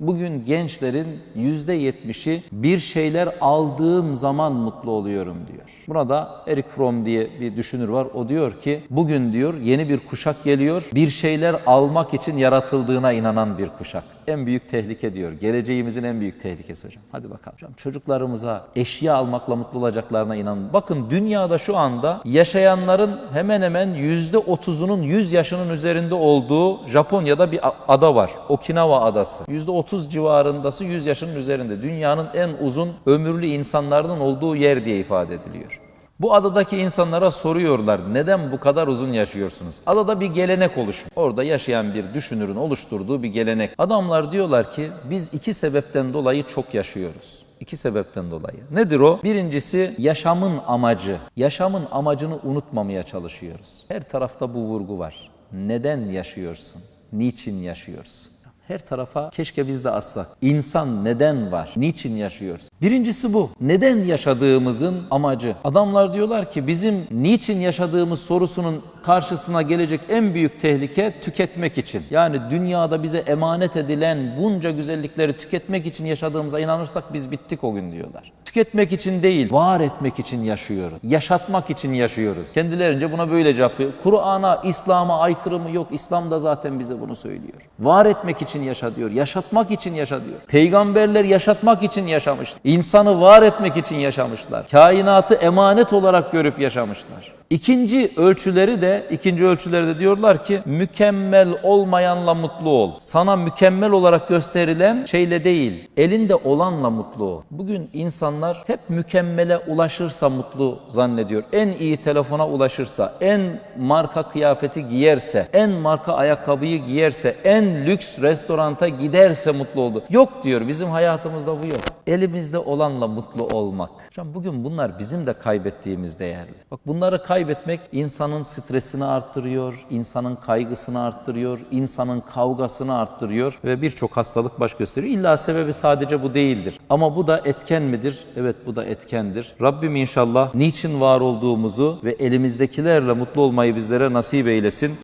Bugün gençlerin yüzde yetmişi bir şeyler aldığım zaman mutlu oluyorum diyor. Buna da Eric Fromm diye bir düşünür var. O diyor ki bugün diyor yeni bir kuşak geliyor. Bir şeyler almak için yaratıldığına inanan bir kuşak. En büyük tehlike diyor. Geleceğimizin en büyük tehlikesi hocam. Hadi bakalım hocam. Çocuklarımıza eşya almakla mutlu olacaklarına inanın. Bakın dünyada şu anda yaşayanların hemen hemen yüzde otuzunun 100 yaşının üzerinde olduğu Japonya'da bir ada var. Okinawa adası. Yüzde otuz civarındası 100 yaşının üzerinde. Dünyanın en uzun ömürlü insanların olduğu yer diye ifade ediliyor. Bu adadaki insanlara soruyorlar neden bu kadar uzun yaşıyorsunuz? Adada bir gelenek oluşmuş. Orada yaşayan bir düşünürün oluşturduğu bir gelenek. Adamlar diyorlar ki biz iki sebepten dolayı çok yaşıyoruz. İki sebepten dolayı. Nedir o? Birincisi yaşamın amacı. Yaşamın amacını unutmamaya çalışıyoruz. Her tarafta bu vurgu var. Neden yaşıyorsun? Niçin yaşıyorsun? Her tarafa keşke biz de assak. İnsan neden var? Niçin yaşıyoruz? Birincisi bu. Neden yaşadığımızın amacı. Adamlar diyorlar ki bizim niçin yaşadığımız sorusunun karşısına gelecek en büyük tehlike tüketmek için. Yani dünyada bize emanet edilen bunca güzellikleri tüketmek için yaşadığımıza inanırsak biz bittik o gün diyorlar. Tüketmek için değil, var etmek için yaşıyoruz. Yaşatmak için yaşıyoruz. Kendilerince buna böyle cevap veriyor. Kur'an'a, İslam'a aykırı mı? Yok, İslam da zaten bize bunu söylüyor. Var etmek için yaşa diyor, yaşatmak için yaşa diyor. Peygamberler yaşatmak için yaşamış. İnsanı var etmek için yaşamışlar. Kainatı emanet olarak görüp yaşamışlar. İkinci ölçüleri de ikinci ölçüleri de diyorlar ki mükemmel olmayanla mutlu ol. Sana mükemmel olarak gösterilen şeyle değil, elinde olanla mutlu ol. Bugün insanlar hep mükemmele ulaşırsa mutlu zannediyor. En iyi telefona ulaşırsa, en marka kıyafeti giyerse, en marka ayakkabıyı giyerse, en lüks restoranta giderse mutlu oldu. Yok diyor bizim hayatımızda bu yok. Elimizde olanla mutlu olmak. Hocam bugün bunlar bizim de kaybettiğimiz değerli. Bak bunları kaybetmek insanın stresini arttırıyor, insanın kaygısını arttırıyor, insanın kavgasını arttırıyor ve birçok hastalık baş gösteriyor. İlla sebebi sadece bu değildir. Ama bu da etken midir? Evet bu da etkendir. Rabbim inşallah niçin var olduğumuzu ve elimizdekilerle mutlu olmayı bizlere nasip eylesin.